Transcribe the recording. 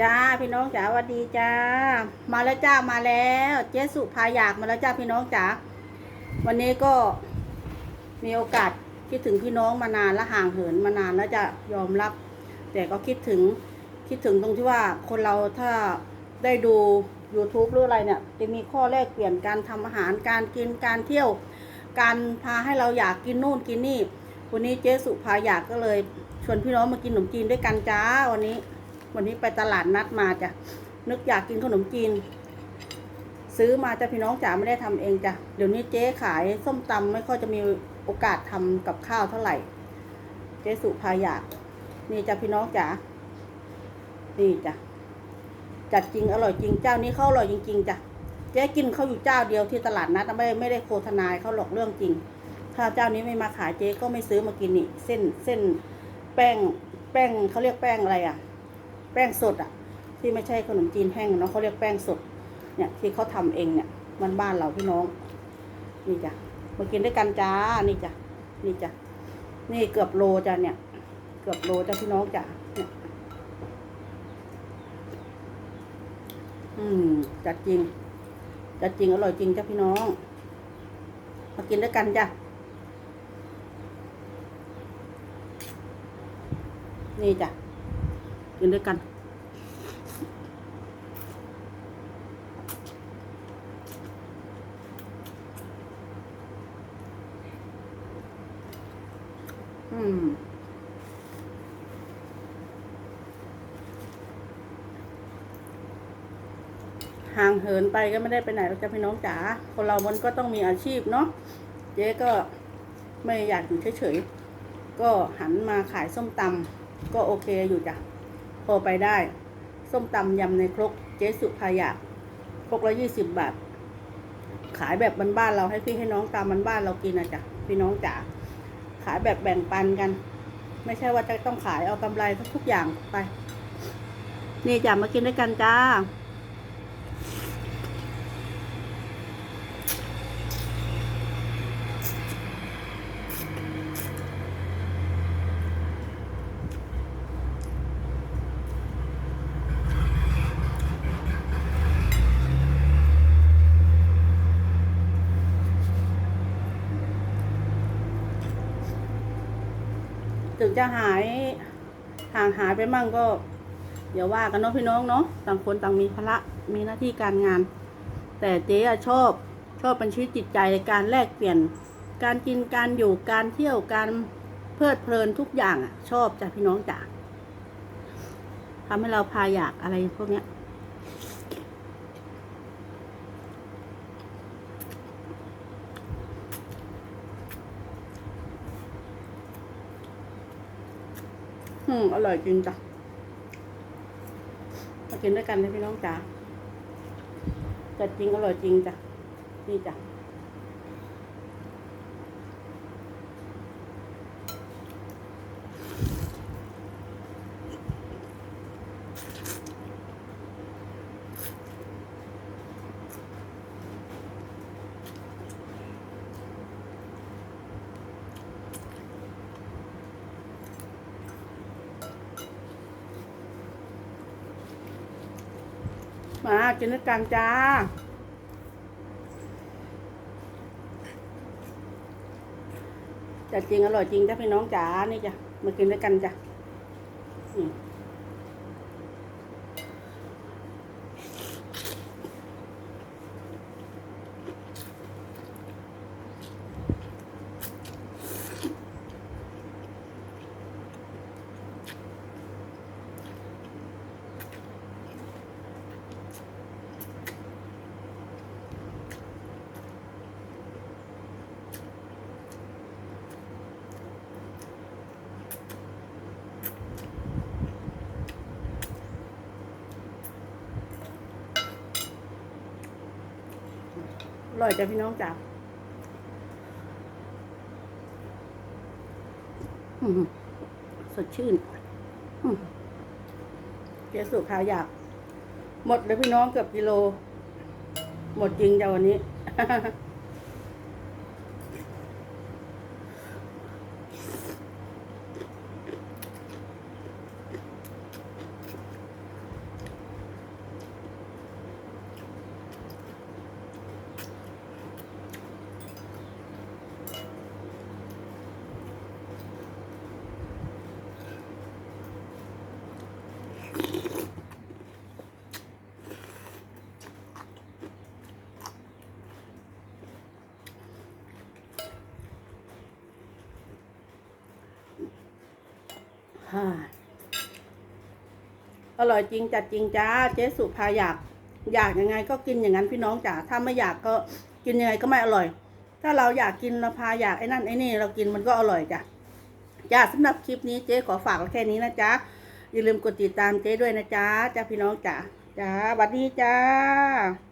จ้าพี่น้องจ๋าสวัสดีจ้า มาแล้วจ้ามาแล้ว เจ๊สุพาอยากมาแล้วจ้าพี่น้องจ๋าวันนี้ก็มีโอกาสคิดถึงพี่น้องมานานและห่างเหินมานานแล้วจะยอมรับ แต่ก็คิดถึงคิดถึงตรงที่ว่าคนเราถ้าได้ดู YouTube หรืออะไรเนี่ย จะมีข้อแลกเปลี่ยนการทำอาหารการกินการเที่ยว การพาให้เราอยากกินนู่นกินนี่วันนี้เจ๊สุพาอยากก็เลยชวนพี่น้องมากินขนมจีนด้วยกันจ้าวันนี้ วันนี้ไปตลาดนัดมาจ้ะ นึกอยากกินขนมจีน ซื้อมาจ้ะพี่น้องจ๋าไม่ได้ทำเองจ้ะ เดี๋ยวนี้เจ๊ขายส้มตำไม่ค่อยจะมีโอกาสทำกับข้าวเท่าไหร่ เจ๊สุพาอยาก นี่จ้ะพี่น้องจ๋า นี่จ้ะ จัดจริงอร่อยจริงเจ้านี้เขาอร่อยจริงๆจ้ะ เจ๊กินเขาอยู่เจ้าเดียวที่ตลาดนัดไม่ไม่ได้โฆษณาเขาหรอกเรื่องจริง ถ้าเจ้านี้ไม่มาขายเจ๊ก็ไม่ซื้อมากินนี่ เส้นเส้นแป้งแป้งเขาเรียกแป้งอะไรอะ แป้งสดอะ ที่ไม่ใช่ขนมจีนแห้งเนาะเขาเรียกแป้งสด เนี่ยที่เขาทำเองเนี่ยมันบ้านเราพี่น้อง นี่จ้ะมากินด้วยกันจ้านี่จ้ะนี่จ้ะนี่เกือบโลจ้ะเนี่ย เกือบโลจ้ะพี่น้องจ้ะเนี่ยอืมจัดจริงจัดจริงอร่อยจริงจ้ะพี่น้อง มากินด้วยกันจ้ะนี่จ้ะ กินด้วยกัน อืมห่างเหินไปก็ไม่ได้ไปไหนหรอกจ้ะพี่น้องจ๋า คนเรามันก็ต้องมีอาชีพเนาะ เจ๊ก็ไม่อยากอยู่เฉยๆ ก็หันมาขายส้มตำก็โอเคอยู่จ้ะ พอไปได้ ส้มตำยำในครกเจ๊สุภายาครกละยี่สิบบาท ขายแบบบ้านๆเราให้พี่ให้น้องตามบ้านๆเรากินนะจ๊ะพี่น้องจ๋าขายแบบแบ่งปันกัน ไม่ใช่ว่าจะต้องขายเอากำไรทุกอย่างไป นี่จ้ะมากินด้วยกันจ้า จะหายห่างหายไปมั่งก็อย่าว่ากันเนาะพี่น้องเนาะต่างคนต่างมีภาระมีหน้าที่การงาน แต่เจ๊อะชอบชอบเป็นชีวิตจิตใจการแลกเปลี่ยน การกินการอยู่การเที่ยวการเพลิดเพลินทุกอย่างอะ ชอบจ้ะพี่น้องจ๋าทำให้เราพาอยากอะไรพวกเนี้ย อืมอร่อยจริงจ้ะมากินด้วยกันนะพี่น้องจ๋าจัดจริงอร่อยจริงจ้ะนี่จ้ะ มากินด้วยกันจ้าแต่จริงอร่อยจริงจ้ะพี่น้องจ๋านี่จ้ะมากินด้วยกันจ้ะอืม อร่อยจ้ะพี่น้องจ๋าอื้อหือสดชื่นอื้อเจ๊สุขาวอยาก หมดเลยพี่น้องเกือบกิโล หมดจริงจ้ะวันนี้ อร่อยจริงจัดจริงจ้า เจ๊สุภาอยาก อยากยังไงก็กินอย่างนั้นพี่น้องจ๋าถ้าไม่อยากก็กินยังไงก็ไม่อร่อย ถ้าเราอยากกินเราพาอยากไอ้นั่นไอ้นี่เรากินมันก็อร่อยจ้ะจ้าสำหรับคลิปนี้เจ๊ขอฝากแค่นี้นะจ๊ะอย่าลืมกดติดตามเจ๊ด้วยนะจ๊ะจ้าพี่น้องจ๋าจ้าสวัสดีจ้า